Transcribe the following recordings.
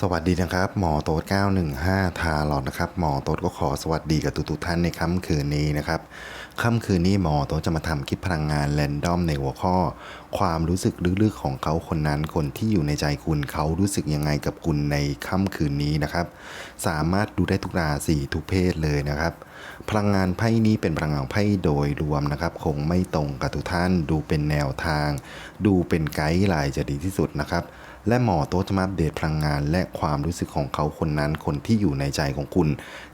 สวัสดีนะครับ หมอโต๊ด915 ทาหลอดนะครับ หมอโต๊ดก็ขอสวัสดีกับทุกๆท่านในค่ำคืนนี้นะครับ ค่ำคืนนี้หมอโต๊ดจะมาทำคลิปพลังงานแรนดอมในหัวข้อ ความรู้สึกลึกๆของเขาคนนั้นคนที่อยู่ในใจคุณเขารู้สึกยังไงกับคุณในค่ำคืนนี้นะครับ สามารถดูได้ทุกราศีทุกเพศเลยนะครับ พลังงานไพ่นี้เป็นพลังงานไพ่โดยรวมนะครับ คงไม่ตรงกับทุกท่าน ดูเป็นแนวทาง ดูเป็นไกด์ไลน์จะดีที่สุดนะครับ และหมอโต๊ะจะมาอัปเดตพลังงาน และความรู้สึกของเขาคนนั้นคนที่อยู่ในใจของคุณ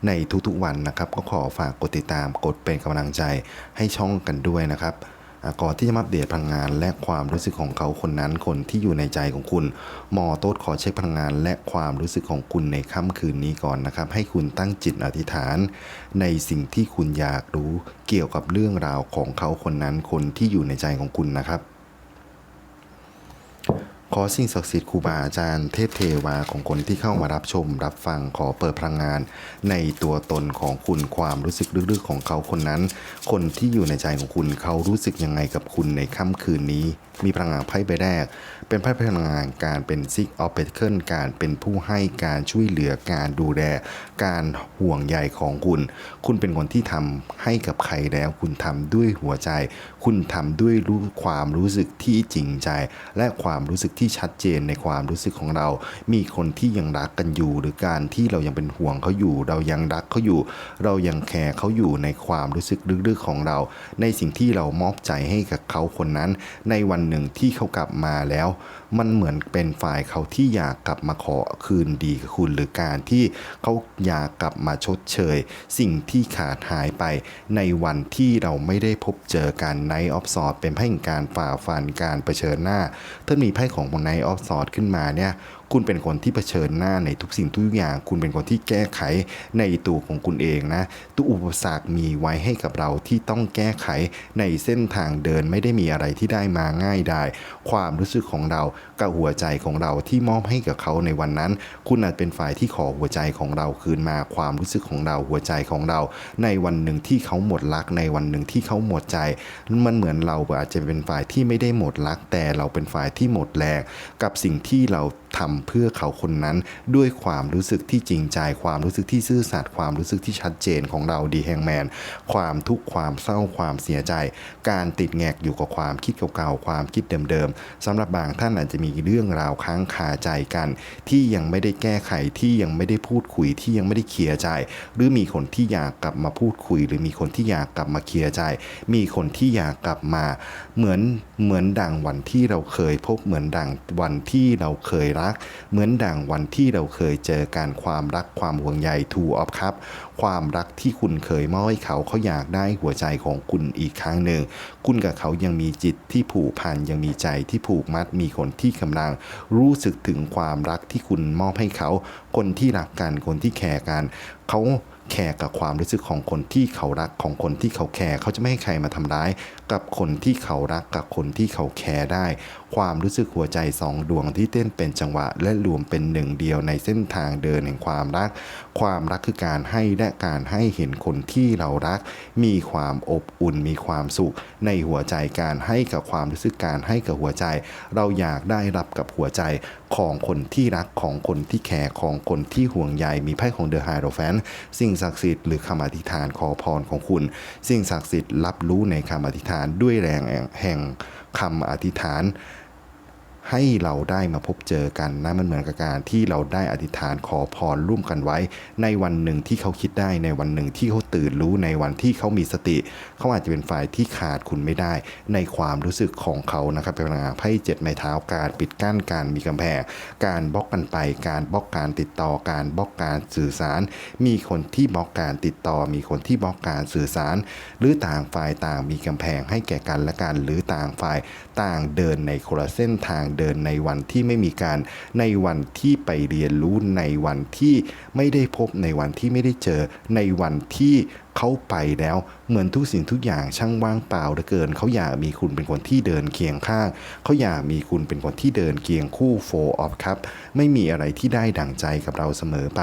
ในทุกๆวันนะครับ ก็ขอฝากกดติดตามกดเป็นกำลังใจให้ช่องกันด้วยนะครับก่อนที่จะมาอัปเดตพลังงาน และความรู้สึกของเขาคนนั้นคนที่อยู่ในใจของคุณ หมอโต๊ดขอเช็คพลังงาน และความรู้สึกของคุณในค่ำคืนนี้ก่อนนะครับ ให้คุณตั้งจิตอธิษฐาน ในสิ่งที่คุณอยากรู้เกี่ยวกับเรื่องราวของเขาคนนั้นคนที่อยู่ในใจของคุณนะครับ ขอสิ่งศักดิ์สิทธิ์ครูบาอาจารย์เทพเทวาของคนที่เข้ามารับชม รับฟังขอเปิดพลังงาน ในตัวตนของคุณความรู้สึกลึกๆของเขาคนนั้น คนที่อยู่ในใจของคุณเขารู้สึกยังไงกับคุณในค่ำคืนนี้ มีพลังงานไพ่ใบแรก เป็นไพ่พลังงานการเป็นซิกออฟเปเคิลการเป็นผู้ให้การช่วยเหลือการดูแล การห่วงใยของคุณ คุณเป็นคนที่ทำให้กับใครแล้ว คุณทำด้วยหัวใจ คุณทำด้วยรู้ความรู้สึกที่จริงใจ และความรู้สึกที่ชัดเจนในความรู้สึกของเรา มีคนที่ยังรักกันอยู่ หรือการที่เรายังเป็นห่วงเขาอยู่ เรายังรักเขาอยู่ เรายังแคร์เขาอยู่ในความรู้สึกลึกๆของเรา ในสิ่งที่เรามอบใจให้กับเขาคนนั้น ในวันหนึ่งที่เขากลับมาแล้ว มันเหมือนเป็นฝ่ายเขาที่อยากกลับมาขอคืนดีกับคุณ หรือการที่เขาอยากกลับมาชดเชย สิ่งที่ขาดหายไปในวันที่เราไม่ได้พบเจอกันไนออฟสอดเป็นไพ่แห่งการฝ่าฟันการเผชิญหน้าถ้ามีไพ่ของไนออฟสอดขึ้นมาเนี่ย คุณเป็นคนที่เผชิญหน้าในทุกสิ่งทุกอย่าง คุณเป็นคนที่แก้ไขในตัวของคุณเองนะทุกอุปสรรคมีไว้ให้กับเราที่ต้องแก้ไขในเส้นทางเดินไม่ได้มีอะไรที่ได้มาง่ายได้ ความรู้สึกของเรากับหัวใจของเราที่มอบให้กับเขาในวันนั้น คุณอาจเป็นฝ่ายที่ขอหัวใจของเราคืนมาความรู้สึกของเราหัวใจของเรา ในวันหนึ่งที่เขาหมดรักในวันหนึ่งที่เขาหมดใจ มันเหมือนเราอาจจะเป็นฝ่ายที่ไม่ได้หมดรัก แต่เราเป็นฝ่ายที่หมดแรงกับสิ่งที่เรา ทำเพื่อเขาคนนั้นด้วยความรู้สึกที่จริงใจ ความรู้สึกที่ซื่อสัตย์ความรู้สึกที่ชัดเจนของเราดีแฮงแมนความทุกข์ความเศร้าความเสียใจ การติดแงกอยู่กับความคิดเก่าๆความคิดเดิมๆสำหรับบางท่านอาจจะมีเรื่องราวค้างคาใจกัน ที่ยังไม่ได้แก้ไขที่ยังไม่ได้พูดคุยที่ยังไม่ได้เคลียร์ใจ หรือมีคนที่อยากกลับมาพูดคุย หรือมีคนที่อยากกลับมาเคลียร์ใจ มีคนที่อยากกลับมา เหมือนเหมือนดังวันที่เราเคยพบเหมือนดังวันที่เราเคยรัก เหมือนดังวันที่เราเคยเจอการความรักความห่วงใยทูออฟครับความรักที่คุณเคยมอบให้เขาเขาอยากได้หัวใจของคุณอีกครั้งหนึ่ง คุณกับเขายังมีจิตที่ผูกพันยังมีใจที่ผูกมัดมีคนที่กำลัง รู้สึกถึงความรักที่คุณมอบให้เขา คนที่รักกันคนที่แคร์กันเขา แคร์กับความรู้สึกของคนที่เขารักของคนที่เขาแคร์เขาจะไม่ให้ใครมาทำร้าย กับคนที่เขารักกับคนที่เขาแคร์ได้ ความรู้สึกหัวใจสองดวงที่เต้นเป็นจังหวะ และรวมเป็นหนึ่งเดียวในเส้นทางเดินแห่งความรัก ความรักคือการให้และการให้เห็นคนที่เรารัก มีความอบอุ่นมีความสุข ในหัวใจการให้กับความรู้สึกการให้กับหัวใจ เราอยากได้รับกับหัวใจของคนที่รักของคนที่แคร์ของคนที่ห่วงใยมีไพ่ของเดอะไฮโรแฟนสิ่งศักดิ์สิทธิ์หรือคำอธิษฐานขอพรของคุณ สิ่งศักดิ์สิทธิ์รับรู้ในคำอธิษฐานด้วยแรงแห่งคำอธิษฐาน ให้เราได้มาพบเจอกันนะมันเหมือนกับการที่เราได้อธิษฐานขอพรร่วมกันไว้ ในวันหนึ่งที่เขาคิดได้ในวันหนึ่งที่เขาตื่นรู้ในวันที่เขามีสติ เขาอาจจะเป็นฝ่ายที่ขาดคุณไม่ได้ ในความรู้สึกของเขานะครับเป็นพลังงานไพ่เจ็ดไม้เท้าการปิดกั้นการมีกำแพงการบล็อกกันไป การบล็อกการติดต่อการบล็อกการสื่อสาร มีคนที่บล็อกการติดต่อ มีคนที่บล็อกการสื่อสาร หรือต่างฝ่ายต่างมีกำแพงให้แก่กันและกันหรือต่างฝ่ายต่างเดินในคนละเส้นทางเดินในวันที่ไม่มีการ ในวันที่ไปเรียนรู้ในวันที่ไม่ได้พบในวันที่ไม่ได้เจอในวันที่ เขาไปแล้วเหมือนทุกสิ่งทุกอย่างช่างว่างเปล่าเหลือเกิน เขาอยากมีคุณเป็นคนที่เดินเคียงข้าง เขาอยากมีคุณเป็นคนที่เดินเคียงคู่โฟออฟครับ ไม่มีอะไรที่ได้ดั่งใจกับเราเสมอไป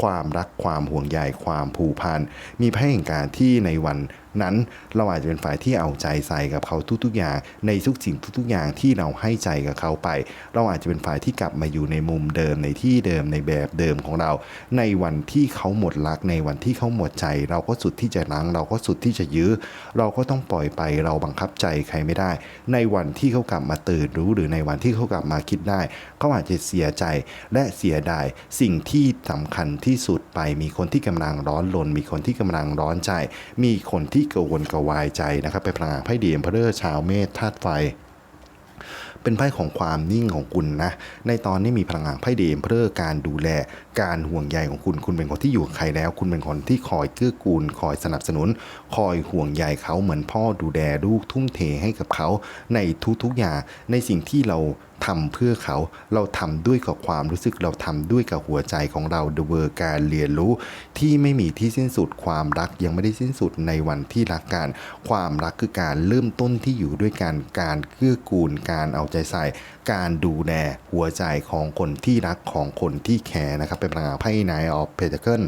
ความรักความห่วงใยความผูกพัน มีไพ่แห่งการที่ในวันนั้นเราอาจจะเป็นฝ่ายที่เอาใจใส่กับเขาทุก ๆ อย่าง ในทุกสิ่งทุก ๆ อย่างที่เราให้ใจกับเขาไป เราอาจจะเป็นฝ่ายที่กลับมาอยู่ในมุมเดิมในที่เดิมในแบบเดิมของเรา ในวันที่เขาหมดรักในวันที่เขาหมดใจเราก็สุดที่จะรั้งเราก็สุดที่จะยื้อ เราก็ต้องปล่อยไปเราบังคับใจใครไม่ได้ ในวันที่เขากลับมาตื่นรู้หรือในวันที่เขากลับมาคิดได้เขาอาจจะเสียใจและเสียดายสิ่งที่สำคัญที่สุดไป มีคนที่กำลังร้อนรนมีคนที่กำลังร้อนใจ มีคนที่กังวลกระวายใจนะครับไปพลังไพ่เดีเอ็มเพอเรอร์ชาวเมษธาตุไฟ เป็นไพ่ของความนิ่งของคุณนะ ในตอนนี้มีพลังงานไพ่เดมเพื่อการดูแลการห่วงใยของคุณ คุณเป็นคนที่อยู่กับใครแล้ว คุณเป็นคนที่คอยเกื้อกูล คอยสนับสนุน คอยห่วงใยเขาเหมือนพ่อดูแลลูกทุ่มเทให้กับเขาในทุกๆอย่างในสิ่งที่เราทำเพื่อเขาเราทำด้วยกับความรู้สึกเราทำด้วยกับหัวใจของเราเดเวอร์การเรียนรู้ ที่ไม่มีที่สิ้นสุดความรักยังไม่ได้สิ้นสุดในวันที่รักกัน ความรักคือการเริ่มต้นที่อยู่ด้วยกันการเกื้อกูลการเอาใจใส่ การดูแลหัวใจของคนที่รักของคนที่แคร์นะครับ เป็นพลังงานไพ่นออฟเพเทเกิล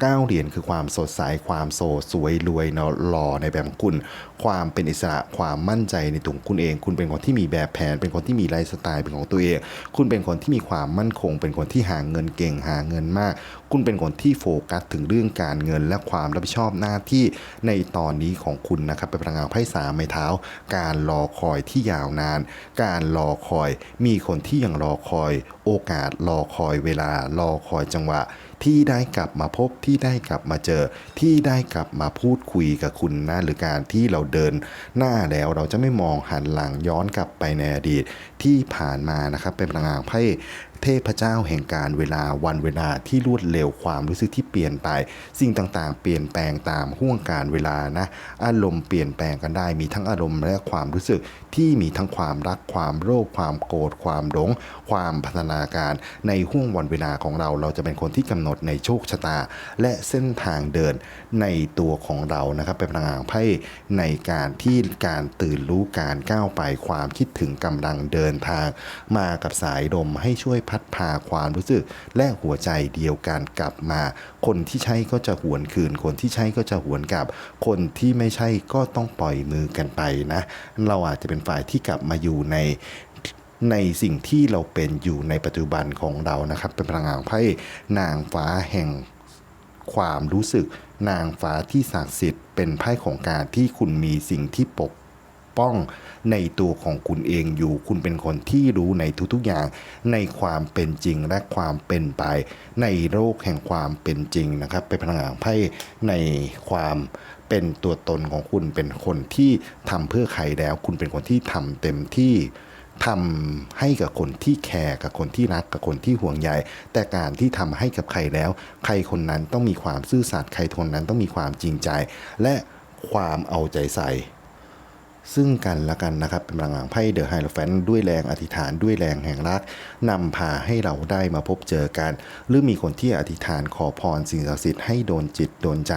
เก้าเหรียญคือความสดใสความโซสวยรวยนอหล่อในแบบของคุณ ความเป็นอิสระความมั่นใจในตัวคุณเอง คุณเป็นคนที่มีแบบแผน เป็นคนที่มีไลฟ์สไตล์เป็นของตัวเอง คุณเป็นคนที่มีความมั่นคง เป็นคนที่หาเงินเก่งหาเงินมาก คุณเป็นคนที่โฟกัสถึงเรื่องการเงิน และความรับผิดชอบหน้าที่ในตอนนี้ของคุณนะครับเป็นพลังงานไพ่สามไม้เท้า การรอคอยที่ยาวนาน การรอคอย มีคนที่ยังรอคอย โอกาสรอคอยเวลารอคอยจังหวะ ที่ได้กลับมาพบที่ได้กลับมาเจอ ที่ได้กลับมาพูดคุยกับคุณนะ หรือการที่เราเดินหน้าแล้วเราจะไม่มองหันหลังย้อนกลับไปในอดีตที่ผ่านมานะครับเป็นพลังงานไพ่เทพเจ้าแห่งการเวลาวันเวลาที่รวดเร็วความรู้สึกที่เปลี่ยนไป สิ่งต่างๆ เปลี่ยนแปลงตามห่วงการเวลานะ อารมณ์เปลี่ยนแปลงกันได้มีทั้งอารมณ์และความรู้สึก ที่มีทั้งความรักความโลภความโกรธความหลง ความพัฒนาการในห่วงวันเวลาของเรา เราจะเป็นคนที่กำหนดในโชคชะตา และเส้นทางเดินในตัวของเรานะครับเป็นพลังงานไพ่ในการที่การตื่นรู้การก้าวไปความคิดถึงกำลังเดินทาง มากับสายลมให้ช่วยพัดพาความรู้สึก และหัวใจเดียวกันกลับมา คนที่ใช่ก็จะหวนคืน คนที่ใช่ก็จะหวนกลับ คนที่ไม่ใช่ก็ต้องปล่อยมือกันไปนะ เราอาจจะเป็นฝ่ายที่กลับมาอยู่ในในสิ่งที่เราเป็นอยู่ในปัจจุบันของเรานะครับ เป็นพลังงานไพ่นางฟ้าแห่งความรู้สึก นางฟ้าที่ศักดิ์สิทธิ์เป็นไพ่ของการที่คุณมีสิ่งที่ปกป้องในตัวของคุณเองอยู่ คุณเป็นคนที่รู้ในทุกๆอย่าง ในความเป็นจริงและความเป็นไป ในโลกแห่งความเป็นจริงนะครับ เป็นพลังงานไพ่ในความ เป็นตัวตนของคุณเป็นคนที่ทำเพื่อใครแล้ว คุณเป็นคนที่ทำเต็มที่ทำให้กับคนที่แคร์กับคนที่รักกับคนที่ห่วงใยแต่การที่ทำให้กับใครแล้ว ใครคนนั้นต้องมีความซื่อสัตย์ใครคนนั้นต้องมีความจริงใจ และความเอาใจใส่ ซึ่งกันและกันนะครับเป็นพลังงานไพ่เดอะไฮโลแฟนด้วยแรงอธิษฐานด้วยแรงแห่งรักนำพาให้เราได้มาพบเจอกัน หรือมีคนที่อธิษฐานขอพรสิ่งศักดิ์สิทธิ์ให้โดนจิตโดนใจ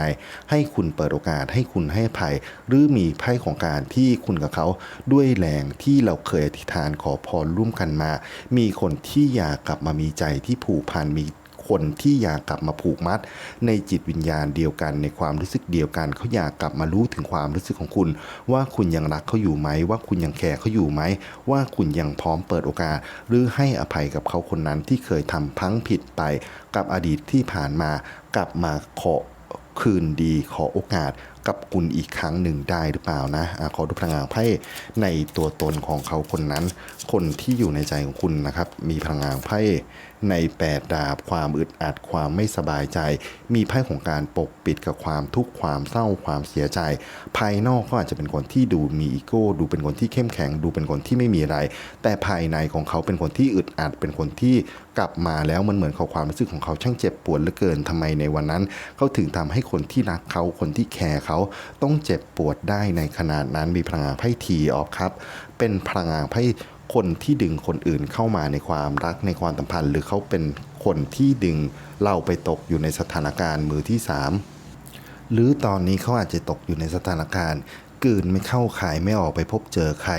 ให้คุณเปิดโอกาสให้คุณให้ภัย หรือมีไพ่ของการที่คุณกับเขาด้วยแรงที่เราเคยอธิษฐานขอพรร่วมกันมา มีคนที่อยากกลับมามีใจที่ผูกพันมี คนที่อยากกลับมาผูกมัด ในจิตวิญญาณเดียวกัน ในความรู้สึกเดียวกันเขาอยากกลับมารู้ถึงความรู้สึกของคุณ ว่าคุณยังรักเขาอยู่ไหม ว่าคุณยังแคร์เขาอยู่ไหม ว่าคุณยังพร้อมเปิดโอกาส หรือให้อภัยกับเขาคนนั้นที่เคยทำพังผิดไปกับอดีตที่ผ่านมากลับมาขอคืนดีขอโอกาสกับคุณอีกครั้งหนึ่งได้หรือเปล่านะอะขอดูพลังงานไพ่ในตัวตนของเขาคนนั้น คนที่อยู่ในใจของคุณนะครับ มีพลังงานไพ่ ในแปดดาบ ความอึดอัดความไม่สบายใจ มีไพ่ของการปกปิดกับความทุกข์ความเศร้าความเสียใจ ภายนอกก็อาจจะเป็นคนที่ดูมีอีโก้ดูเป็นคนที่เข้มแข็ง ดูเป็นคนที่ไม่มีอะไร แต่ภายในของเขาเป็นคนที่อึดอัด เป็นคนที่กลับมาแล้วมันเหมือนเขาความรู้สึกของเขาช่างเจ็บปวดเหลือเกินทำไมในวันนั้น เขาถึงทำให้คนที่รักเขาคนที่แคร์เขาต้องเจ็บปวดได้ในขนาดนั้นมีพลังงานไพ่ทีออกครับ เป็นพลังงานไพ่ คนที่ดึงคนอื่นเข้ามาในความรักในความสัมพันธ์ หรือเขาเป็นคนที่ดึงเราไปตกอยู่ในสถานการณ์มือที่สามหรือตอนนี้เขาอาจจะตกอยู่ในสถานการณ์ กืนไม่เข้าขายไม่ออกไปพบเจอใคร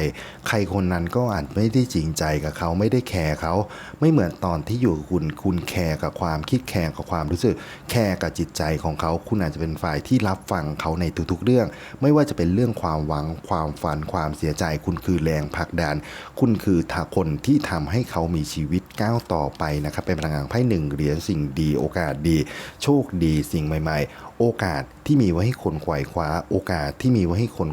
ใครคนนั้นก็อาจไม่ได้จริงใจกับเขาไม่ได้แคร์เขา ไม่เหมือนตอนที่อยู่กับคุณคุณแคร์กับความคิดแคร์กับความรู้สึกแคร์กับจิตใจของเขา คุณอาจจะเป็นฝ่ายที่รับฟังเขาในทุกๆเรื่อง ไม่ว่าจะเป็นเรื่องความหวังความฝันความเสียใจ คุณคือแรงผลักดัน คุณคือทาคนที่ทำให้เขามีชีวิตก้าวต่อไปนะครับเป็นพลังงานไพ่หนึ่งเหรียญสิ่งดีโอกาสดี โชคดีสิ่งใหม่ ๆโอกาสที่มีไว้ให้คนขว่คว้า โอกาสที่มีไว้ให้คน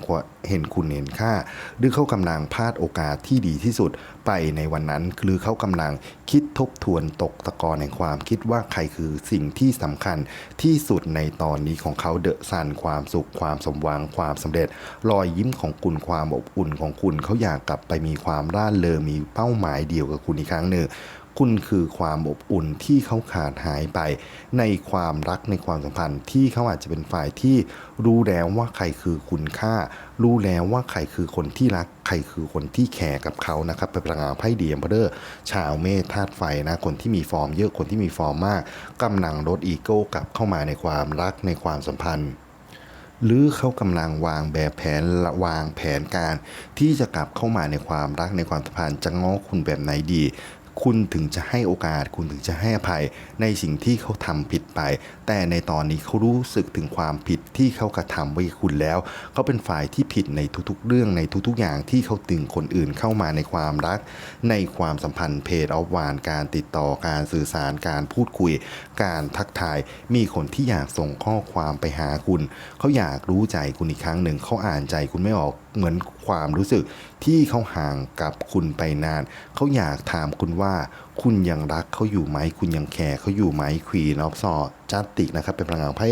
เห็นคุณเห็นค่า หรือเขากำลังพลาดโอกาสที่ดีที่สุดไปในวันนั้น หรือเขากำลังคิดทบทวนตกตะกอนในความคิดว่าใครคือสิ่งที่สำคัญที่สุดในตอนนี้ของเขาเดอะซันความสุขความสมหวังความสำเร็จ รอยยิ้มของคุณความอบอุ่นของคุณเขาอยากกลับไปมีความร่าเริงมีเป้าหมายเดียวกับคุณอีกครั้งหนึ่ง คุณคือความอบอุ่นที่เขาขาดหายไป ในความรักในความสัมพันธ์ที่เขาอาจจะเป็นฝ่ายที่รู้แล้วว่าใครคือคุณค่า รู้แล้วว่าใครคือคนที่รัก ใครคือคนที่แคร์กับเขานะครับเป็นพลังงานไพ่เดียมเพเดอร์ชาวเมธาตุไฟนะคนที่มีฟอร์มเยอะคนที่มีฟอร์มมากกำลังลดอีโก้กลับเข้ามาในความรักในความสัมพันธ์หรือเขากำลังวางแบบแผนละวางแผนการ ที่จะกลับเข้ามาในความรักในความสัมพันธ์จะง้อคุณแบบไหนดี คุณถึงจะให้โอกาส คุณถึงจะให้อภัยในสิ่งที่เขาทำผิดไป แต่ในตอนนี้เขารู้สึกถึงความผิดที่เขากระทำไว้คุณแล้ว เขาเป็นฝ่ายที่ผิดในทุกๆ เรื่องในทุกๆ อย่างที่เขาตึงคนอื่นเข้ามาในความรัก ในความสัมพันธ์เพจออฟวานการติดต่อการสื่อสารการพูดคุย การทักทาย มีคนที่อยากส่งข้อความไปหาคุณ เขาอยากรู้ใจคุณอีกครั้งหนึ่งเขาอ่านใจคุณไม่ออก เหมือนความรู้สึกที่เขาห่างกับคุณไปนาน เขาอยากถามคุณว่า คุณยังรักเขาอยู่ไหม คุณยังแคร์เขาอยู่ไหมควีนออฟซอ จัตติกนะครับเป็นพลังงานไพ่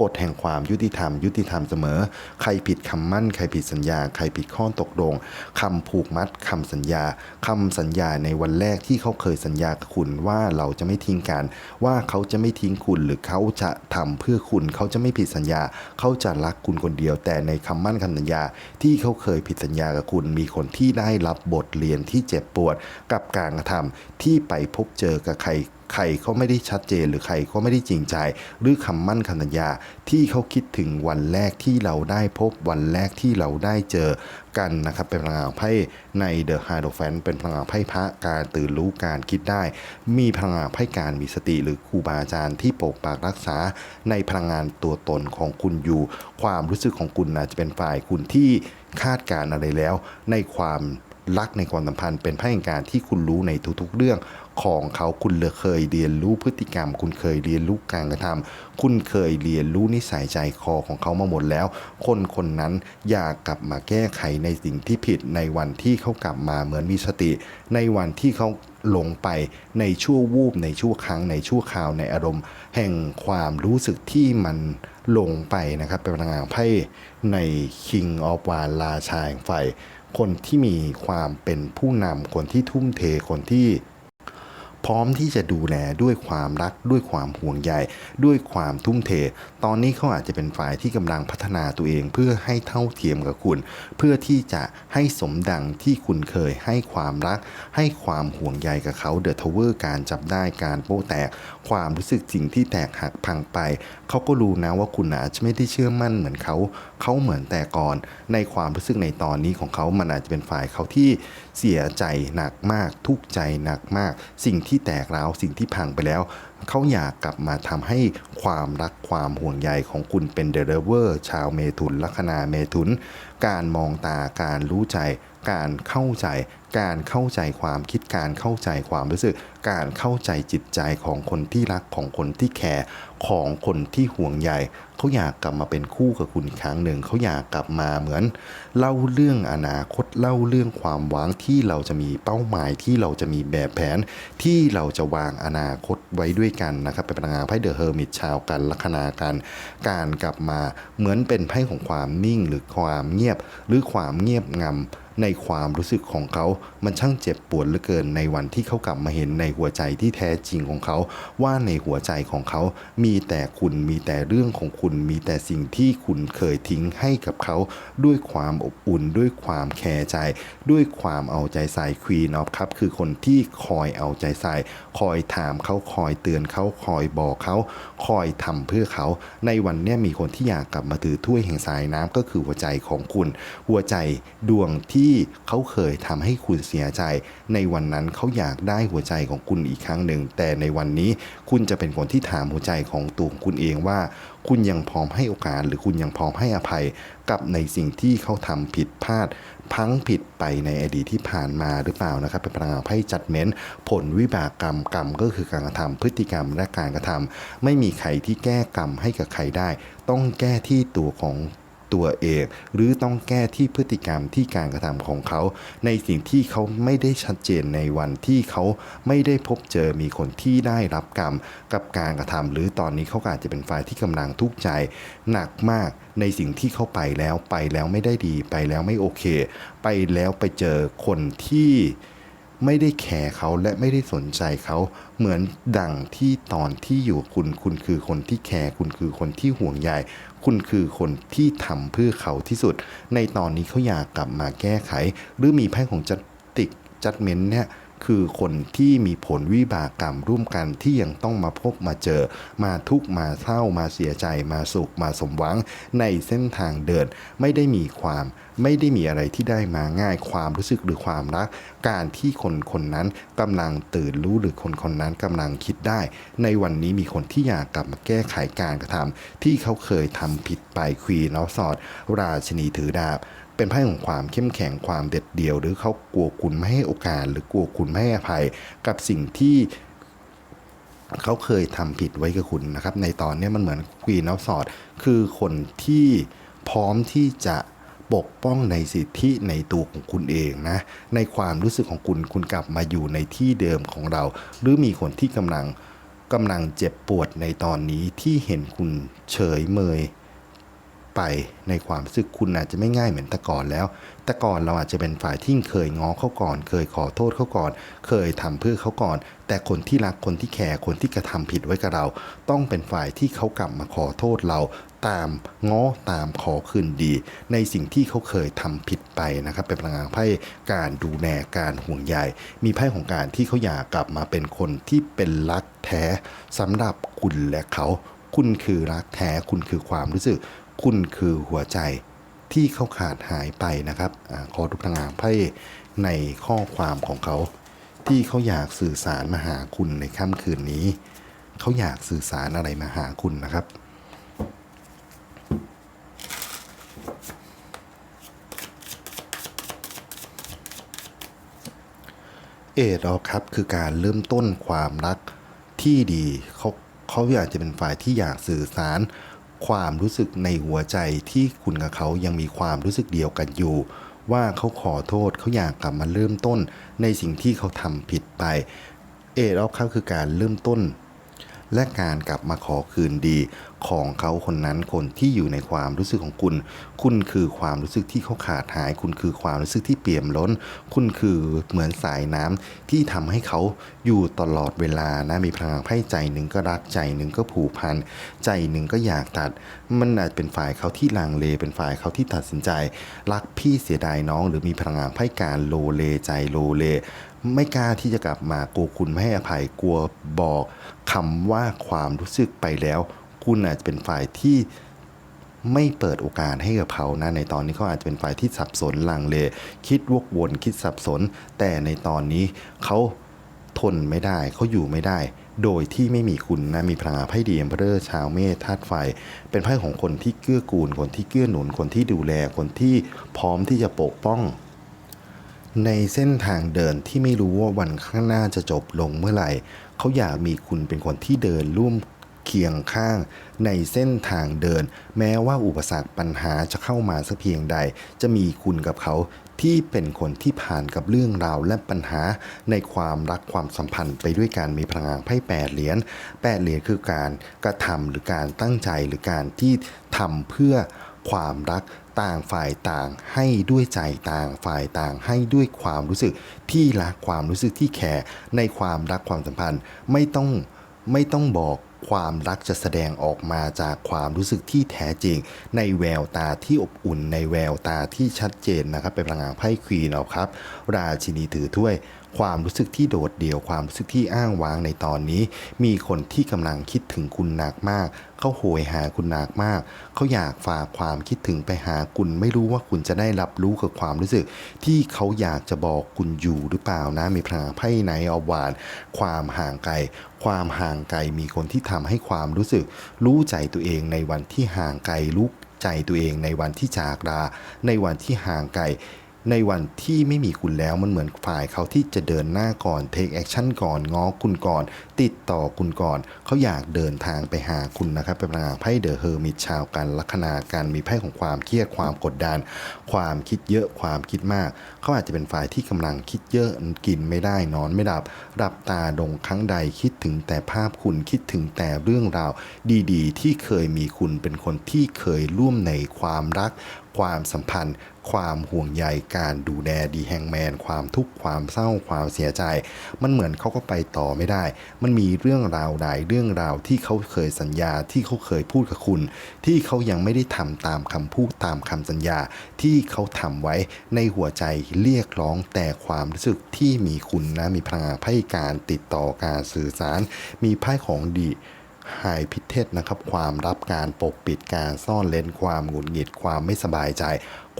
กฎแห่งความยุติธรรม ยุติธรรมเสมอ ใครผิดคำมั่น ใครผิดสัญญา ใครผิดข้อตกลงคำผูกมัดคำสัญญาคำสัญญาในวันแรกที่เขาเคยสัญญากับคุณว่าเราจะไม่ทิ้งกัน ว่าเขาจะไม่ทิ้งคุณหรือเขาจะทำเพื่อคุณเขาจะไม่ผิดสัญญา เขาจะรักคุณคนเดียว แต่ในคำมั่นคำสัญญา ที่เขาเคยผิดสัญญากับคุณ มีคนที่ได้รับบทเรียนที่เจ็บปวดกับการกระทำที่ไปพบเจอกับใคร ใครเขาไม่ได้ชัดเจนหรือใครเขาไม่ได้จริงใจ หรือคำมั่นคำสัญญาที่เขาคิดถึงวันแรกที่เราได้พบวันแรกที่เราได้เจอกันนะครับเป็นพลังงานไพ่ในเดอะฮาร์ดแฟนเป็นพลังงานไพ่พระการตื่นรู้การคิดได้ มีพลังงานไพ่การมีสติหรือครูบาอาจารย์ที่ปกปักรักษาในพลังงานตัวตนของคุณอยู่ ความรู้สึกของคุณอาจจะเป็นฝ่ายคุณที่คาดการณ์อะไรแล้ว ในความรักในความสัมพันธ์เป็นไพ่แห่งการที่คุณรู้ในทุกๆเรื่อง ของเขาคุณเลยเคยเรียนรู้พฤติกรรม คุณเคยเรียนรู้การกระทำคุณเคยเรียนรู้นิสัยใจคอของเขามาหมดแล้ว คนคนนั้นอยากกลับมาแก้ไขในสิ่งที่ผิดในวันที่เขากลับมาเหมือนมีสติ ในวันที่เขาหลงไปในชั่ววูบในชั่วครั้งในชั่วคราวในอารมณ์ แห่งความรู้สึกที่มันหลงไปนะครับ เป็นพลังงานไพ่ใน King of w a n ราชาแห่งไฟคนที่มีความเป็นผู้นำคนที่ทุ่มเทคนที่ พร้อมที่จะดูแลด้วยความรัก ด้วยความห่วงใยด้วยความทุ่มเท ตอนนี้เขาอาจจะเป็นฝ่ายที่กำลังพัฒนาตัวเอง เพื่อให้เท่าเทียมกับคุณ เพื่อที่จะให้สมดังที่คุณเคยให้ความรัก ให้ความห่วงใยกับเขาเดอะทาวเวอร์การจับได้การโป้แตก ความรู้สึกสิ่งที่แตกหักพังไป เขาก็รู้นะว่าคุณอาจจะไม่ได้เชื่อมั่นเหมือนเขา เขาเหมือนแต่ก่อน ในความรู้สึกในตอนนี้ของเขามันอาจจะเป็นฝ่ายเขาที่เสียใจหนักมาก ทุกข์ใจหนักมาก สิ่งที่แตกร้าวสิ่งที่พังไปแล้ว เขาอยากกลับมาทำให้ความรักความห่วงใยของคุณเป็นเดลเวอร์ชาวเมถุนลัคนาเมถุน การมองตาการรู้ใจ การเข้าใจ การเข้าใจความคิดการเข้าใจความรู้สึก การเข้าใจจิตใจของคนที่รักของคนที่แคร์ ของคนที่ห่วงใยเขาอยากกลับมาเป็นคู่กับคุณอีกครั้งหนึ่งเขาอยากกลับมาเหมือน เล่าเรื่องอนาคตเล่าเรื่องความหวังที่เราจะมีเป้าหมายที่เราจะมีแบบแผน ที่เราจะวางอนาคตไว้ด้วยกันนะครับเป็นพลังงานไพ่เดอะเฮอร์มิตชาวกันลัคนากันการกลับมาเหมือนเป็นไพ่ของความนิ่งหรือความเงียบ หรือความเงียบงในความรู้สึกของเขา มันช่างเจ็บปวดเหลือเกินในวันที่เขากลับมาเห็นในหัวใจที่แท้จริงของเขา ว่าในหัวใจของเขามีีแต่คุณมีแต่เรื่องของคุณมีแต่สิ่งที่คุณเคยทิ้งให้กับเขา ด้วยความอบอุ่น ด้วยความแคร์ใจ ด้วยความเอาใจใส่ควีนอฟครับคือคนที่คอยเอาใจใส่ คอยถามเขาคอยเตือนเขาคอยบอกเขา คอยทำเพื่อเขา ในวันนี้มีคนที่อยากกลับมาถือถ้วยแห่งสายน้ำก็คือหัวใจของคุณ หัวใจดวงที่เขาเคยทำให้คุณเสียใจ ในวันนั้นเขาอยากได้หัวใจของคุณอีกครั้งหนึ่ง แต่ในวันนี้คุณจะเป็นคนที่ถามหัวใจของของตัวคุณเองว่า คุณยังพร้อมให้โอกาส หรือคุณยังพร้อมให้อภัยกับในสิ่งที่เขาทำผิดพลาดพังผิดไปในอดีตที่ผ่านมาหรือเปล่านะครับ เป็นพลังงานไพ่จัดเม้นผลวิบากกรรมกรรมก็คือการกระทำพฤติกรรมและการกระทำไม่มีใครที่แก้กรรมให้กับใครได้ ต้องแก้ที่ตัวของ ตัวเอง หรือต้องแก้ที่พฤติกรรมที่การกระทำของเขา ในสิ่งที่เขาไม่ได้ชัดเจนในวันที่เขาไม่ได้พบเจอมีคนที่ได้รับกรรม กับการกระทำหรือตอนนี้เขาอาจจะเป็นฝ่ายที่กำลังทุกข์ใจ หนักมากในสิ่งที่เขาไปแล้วไปแล้วไม่ได้ดีไปแล้วไม่โอเค ไปแล้วไปเจอคนที่ ไม่ได้แคร์เขาและไม่ได้สนใจเขา เหมือนดังที่ตอนที่อยู่คุณ คุณคือคนที่แคร์คุณคือคนที่ห่วงใยคุณคือคนที่ทำเพื่อเขาที่สุด ในตอนนี้เขาอยากกลับมาแก้ไข หรือมีแพ่ของจัดติกจัดเมนเนี่ย คือคนที่มีผลวิบากกรรมร่วมกันที่ยังต้องมาพบมาเจอ มาทุกมาเศร้ามาเสียใจ มาสุขมาสมหวัง ในเส้นทางเดินไม่ได้มีความไม่ได้มีอะไรที่ได้มาง่ายความรู้สึกหรือความรัก การที่คนคนนั้นกำลังตื่นรู้หรือคนคนนั้นกำลังคิดได้ ในวันนี้มีคนที่อยากกลับมาแก้ไขการกระทำที่เขาเคยทำผิดไปควีนอสอด ราชนีถือดาบ เป็นไพ่ของความเข้มแข็งความเด็ดเดี่ยว หรือเขากลัวคุณไม่ให้โอกาส หรือกลัวคุณไม่ให้อภัยกับสิ่งที่เขาเคยทำผิดไว้กับคุณนะครับ ในตอนนี้มันเหมือนควีนอ f สอดคือคนที่พร้อมที่จะปกป้องในสิทธิในตัวของคุณเองนะ ในความรู้สึกของคุณคุณกลับมาอยู่ในที่เดิมของเรา หรือมีคนที่กำลังกำลังเจ็บปวดในตอนนี้ที่เห็นคุณเฉยเมย ไปในความรู้สึกคุณอาจจะไม่ง่ายเหมือนแต่ก่อนแล้ว แต่ก่อนเราอาจจะเป็นฝ่ายที่เคยง้อเขาก่อน เคยขอโทษเขาก่อน เคยทำเพื่อเขาก่อน แต่คนที่รักคนที่แคร์คนที่กระทำผิดไว้กับเรา ต้องเป็นฝ่ายที่เขากลับมาขอโทษเรา ตามง้อตามขอคืนดี ในสิ่งที่เขาเคยทำผิดไปนะครับ เป็นพลังงานไพ่การดูแลการห่วงใยมีไพ่ของการที่เขาอยากกลับมาเป็นคนที่เป็นรักแท้สำหรับคุณและเขาคุณคือรักแท้ คุณคือความรู้สึก คุณคือหัวใจที่เขาขาดหายไปนะครับอขอทุกพลังงาไพ่ในข้อความของเขา ที่เขาอยากสื่อสารมาหาคุณในค่ำคืนนี้ เขาอยากสื่อสารอะไรมาหาคุณนะครับเอดอครับคือการเริ่มต้นความรักที่ดีเขาเขาอยากจะเป็นฝ่ายที่อยากสื่อสาร ความรู้สึกในหัวใจที่คุณกับเขายังมีความรู้สึกเดียวกันอยู่ ว่าเขาขอโทษเขาอยากกลับมาเริ่มต้นในสิ่งที่เขาทำผิดไป เอรอครับคือการเริ่มต้น และการกลับมาขอคืนดีของเขาคนนั้นคนที่อยู่ในความรู้สึกของคุณ คุณคือความรู้สึกที่เขาขาดหาย คุณคือความรู้สึกที่เปี่ยมล้น คุณคือเหมือนสายน้ำที่ทำให้เขาอยู่ตลอดเวลานะมีพลังไพ่ใจหนึ่งก็รักใจหนึ่งก็ผูกพันใจหนึ่งก็อยากตัด มันอาจเป็นฝ่ายเขาที่ลังเล เป็นฝ่ายเขาที่ตัดสินใจ รักพี่เสียดายน้อง หรือมีพลังงานไพ่การโลเลใจโลเล ไม่กล้าที่จะกลับมากลัวคุณไม่ให้อภัยกลัวบอกคำว่าความรู้สึกไปแล้ว คุณอาจจะเป็นฝ่ายที่ไม่เปิดโอกาสให้กับเขานะ ในตอนนี้เขาอาจจะเป็นฝ่ายที่สับสนลังเล คิดวกวนคิดสับสน แต่ในตอนนี้เขาทนไม่ได้เขาอยู่ไม่ได้ โดยที่ไม่มีคุณนะมีพลังาไพ่ดีเอ็มเพอร์ชาวเมธธาตุไฟ เป็นไพ่ของคนที่เกื้อกูลคนที่เกื้อหนุนคนที่ดูแลคนที่พร้อมที่จะปกป้อง ในเส้นทางเดินที่ไม่รู้ว่าวันข้างหน้าจะจบลงเมื่อไหร่ เขาอยากมีคุณเป็นคนที่เดินร่วมเคียงข้าง ในเส้นทางเดิน แม้ว่าอุปสรรคปัญหาจะเข้ามาสักเพียงใด จะมีคุณกับเขาที่เป็นคนที่ผ่านกับเรื่องราวและปัญหาในความรักความสัมพันธ์ไปด้วยกันมีพลังงานไพ่แปดเหรียญแปดเหรียญคือการกระทำหรือการตั้งใจหรือการที่ทำเพื่อความรัก ต่างฝ่ายต่างให้ด้วยใจต่างฝ่ายต่างให้ด้วยความรู้สึกที่รักความรู้สึกที่แคร์ในความรักความสัมพันธ์ไม่ต้องไม่ต้องบอกความรักจะแสดงออกมาจากความรู้สึกที่แท้จริง ในแววตาที่อบอุ่นในแววตาที่ชัดเจนนะครับเป็นพลังงานไพ่ควีนเอาครับ ราชินีถือถ้วย ความรู้สึกที่โดดเดี่ยวความรู้สึกที่อ้างว้างในตอนนี้ มีคนที่กำลังคิดถึงคุณหนักมาก เขาโหยหาคุณหนักมาก เขาอยากฝากความคิดถึงไปหาคุณ ไม่รู้ว่าคุณจะได้รับรู้กับความรู้สึก ที่เขาอยากจะบอกคุณอยู่หรือเปล่านะมีพลังไพ่ไหนเอาหวาน ความห่างไกลความห่างไกลมีคนที่ทำให้ความรู้สึก รู้ใจตัวเองในวันที่ห่างไกลรู้ใจตัวเองในวันที่จากลาในวันที่ห่างไกล ในวันที่ไม่มีคุณแล้วมันเหมือนฝ่ายเขาที่จะเดินหน้าก่อน take action ก่อนง้อคุณก่อน ติดต่อคุณก่อน เขาอยากเดินทางไปหาคุณนะครับเป็นพลังงานไพ่เดอะเฮอร์มิตชาวกันลัคนาการมีไพ่ของความเครียดความกดดัน ความคิดเยอะความคิดมาก เขาอาจจะเป็นฝ่ายที่กำลังคิดเยอะกินไม่ได้นอนไม่หลับรับตาดงครั้งใดคิดถึงแต่ภาพคุณคิดถึงแต่เรื่องราว ดีๆ ที่เคยมีคุณเป็นคนที่เคยร่วมในความรัก ความสัมพันธ์ ความห่วงใยการดูแลดีแฮงแมน ความทุกข์ความเศร้าความเสียใจ มันเหมือนเขาก็ไปต่อไม่ได้ มันมีเรื่องราวใดเรื่องราวที่เขาเคยสัญญาที่เขาเคยพูดกับคุณ ที่เขายังไม่ได้ทำตามคำพูดตามคำสัญญา ที่เขาทำไว้ในหัวใจเรียกร้องแต่ความรู้สึกที่มีคุณนะมีพลังไพ่การติดต่อการสื่อสาร มีไพ่ของดี หายพิเทศนะครับความรับการปกปิดการซ่อนเลนความหงุดหงิดความไม่สบายใจ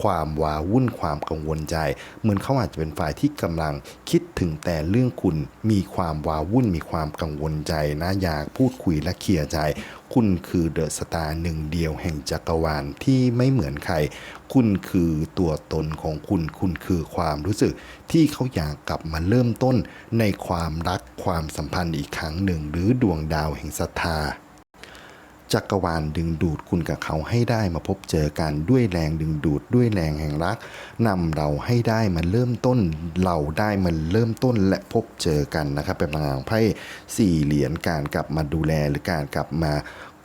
ความวาวุ่นความกังวลใจ เหมือนเขาอาจจะเป็นฝ่ายที่กำลังคิดถึงแต่เรื่องคุณมีความวาวุ่นมีความกังวลใจนะอยากพูดคุยและเคลียร์ใจ คุณคือเดอะสตาร์หนึ่งเดียวแห่งจักรวาลที่ไม่เหมือนใคร คุณคือตัวตนของคุณ คุณคือความรู้สึกที่เขาอยากกลับมาเริ่มต้นในความรักความสัมพันธ์อีกครั้งหนึ่ง หรือดวงดาวแห่งศรัทธา จักรวาลดึงดูดคุณกับเขาให้ได้มาพบเจอกันด้วยแรงดึงดูดด้วยแรงแห่งรักนำเราให้ได้มาเริ่มต้นเราได้มาเริ่มต้นและพบเจอกันนะครับเป็นพลังงางไพ่สี่เหรียญการกลับมาดูแลหรือการกลับมา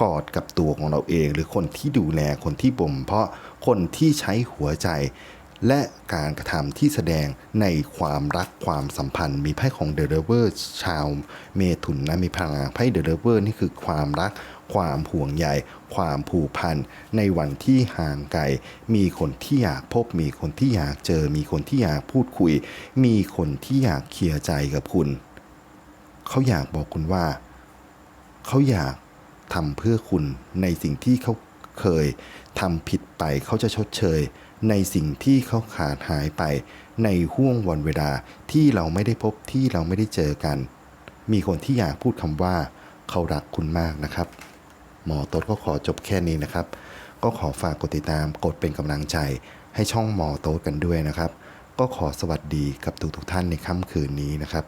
กอดกับตัวของเราเอง หรือคนที่ดูแลคนที่บ่มเพราะคนที่ใช้หัวใจ และการกระทำที่แสดงในความรักความสัมพันธ์ มีไพ่ของเดอะเ v เวอร์ชาวเมถุนนะมีพลังงานไพ่เดอะเ v เวอร์นี่คือความรัก ความห่วงใยความผูกพันในวันที่ห่างไกลมีคนที่อยากพบ มีคนที่อยากเจอ มีคนที่อยากพูดคุย มีคนที่อยากเคลียร์ใจกับคุณ เขาอยากบอกคุณว่า เขาอยากทำเพื่อคุณในสิ่งที่เขาเคยทำผิดไปเขาจะชดเชย ในสิ่งที่เขาขาดหายไป ในห่วงวันเวลาที่เราไม่ได้พบที่เราไม่ได้เจอกัน มีคนที่อยากพูดคำว่า เขารักคุณมากนะครับ หมอโต๊ดก็ขอจบแค่นี้นะครับ ก็ขอฝากกดติดตามกดเป็นกำลังใจ ให้ช่องหมอโต๊ดกันด้วยนะครับ ก็ขอสวัสดีกับทุกๆท่านในค่ำคืนนี้นะครับ